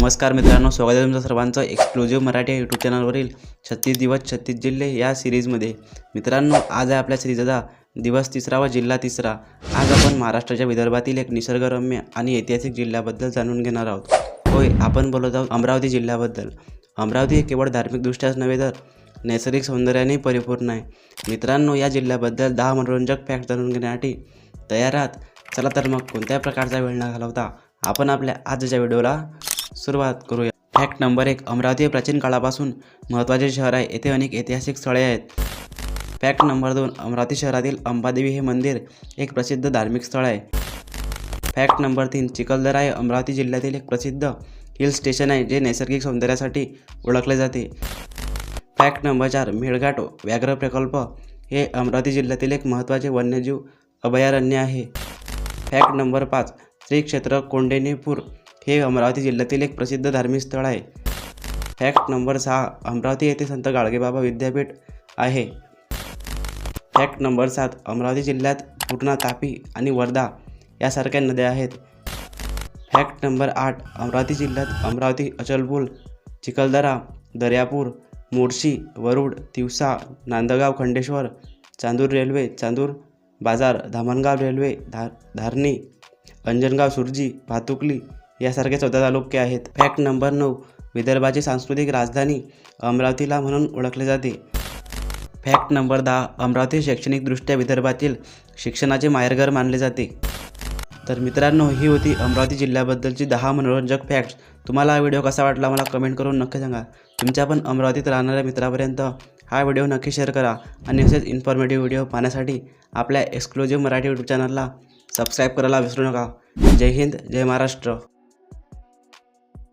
नमस्कार मित्रांनो स्वागत आहे तुमचं सर्वांचं एक्सक्लुझिव्ह मराठी यूट्यूब चॅनलवरील छत्तीस दिवस छत्तीस जिल्हे या सिरीजमध्ये मित्रांनो आज आहे आपल्या सिरीजचा दिवस तिसरा व जिल्हा तिसरा. आज आपण महाराष्ट्राच्या विदर्भातील एक निसर्गरम्य आणि ऐतिहासिक जिल्ह्याबद्दल जाणून घेणार आहोत. होय आपण बोलत आहोत अमरावती जिल्ह्याबद्दल. अमरावती हे केवळ धार्मिकदृष्ट्याच नव्हे तर नैसर्गिक सौंदर्याने परिपूर्ण आहे. मित्रांनो या जिल्ह्याबद्दल दहा मनोरंजक फॅक्ट जाणून घेण्यासाठी तयार आहात. चला तर मग कोणत्या प्रकारचा वेळ न घालवता आपण आपल्या आजच्या व्हिडिओला सुरुवात करूया. फॅक्ट नंबर एक अमरावती हे प्राचीन काळापासून महत्त्वाचे शहर आहे. येथे अनेक ऐतिहासिक स्थळे आहेत. फॅक्ट नंबर दोन अमरावती शहरातील अंबादेवी हे मंदिर एक प्रसिद्ध धार्मिक स्थळ आहे. फॅक्ट नंबर तीन चिखलदरा हे अमरावती जिल्ह्यातील एक प्रसिद्ध हिल स्टेशन आहे जे नैसर्गिक सौंदर्यासाठी ओळखले जाते. फॅक्ट नंबर चार मेळघाट व्याघ्र प्रकल्प हे अमरावती जिल्ह्यातील एक महत्त्वाचे वन्यजीव अभयारण्य आहे. फॅक्ट नंबर पाच श्री क्षेत्र कोंडेनीपूर हे अमरावती जिल्ह्यातील एक प्रसिद्ध धार्मिक स्थळ आहे. फॅक्ट नंबर सहा अमरावती येथे संत गाडगेबाबा विद्यापीठ आहे. फॅक्ट नंबर सात अमरावती जिल्ह्यात पूर्णा तापी आणि वर्धा यासारख्या नद्या आहेत. फॅक्ट नंबर आठ अमरावती जिल्ह्यात अमरावती अचलपूर चिखलदरा दर्यापूर मोर्शी वरुड तिवसा नांदगाव खंडेश्वर चांदूर रेल्वे चांदूर बाजार धामणगाव रेल्वे धार धारणी अंजनगाव सुरजी भातुकली यासारखे चौदा तालुके आहेत. फॅक्ट नंबर नऊ विदर्भाची सांस्कृतिक राजधानी अमरावतीला म्हणून ओळखले जाते. फॅक्ट नंबर दहा अमरावती शैक्षणिकदृष्ट्या विदर्भातील शिक्षणाचे माहेरघर मानले जाते. तर मित्रांनो ही होती अमरावती जिल्ह्याबद्दलची दहा मनोरंजक फॅक्ट्स. तुम्हाला हा व्हिडिओ कसा वाटला मला कमेंट करून नक्की सांगा. तुमच्या पण अमरावतीत राहणाऱ्या मित्रापर्यंत हा व्हिडिओ नक्की शेअर करा आणि असेच इन्फॉर्मेटिव्ह व्हिडिओ पाहण्यासाठी आपल्या एक्सक्लुझिव्ह मराठी यूट्यूब चॅनलला सबस्क्राईब करायला विसरू नका. जय हिंद जय महाराष्ट्र.